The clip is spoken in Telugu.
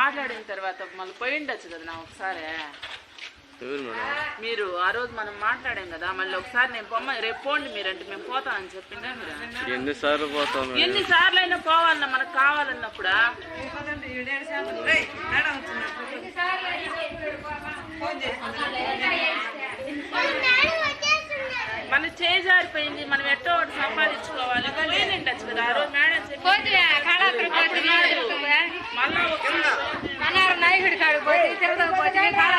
మీరు మాట్లాడిన తర్వాత మళ్ళీ పోయి ఉండొచ్చు కదా నా ఒకసారి. మీరు ఆ రోజు మనం మాట్లాడాం కదా మళ్ళీ ఒకసారి నేను పొమ్మ రేపు పోండి మీరంటే మేము పోతామని చెప్పిండే మీరు? ఎన్నిసార్లు పోతాం మేడం? ఎన్ని సార్లు అయినా పోవాలన్నా మనకు కావాలన్నప్పుడా? మన చేజారిపోయింది మనం ఎట్టో ఒకటి సంపాదించుకోవాలి పోయి పోతుంది మళ్ళా ఒకసారి మన్నారు నాయకుడి కాడు పోతే తిరుపతి పోతే కాడ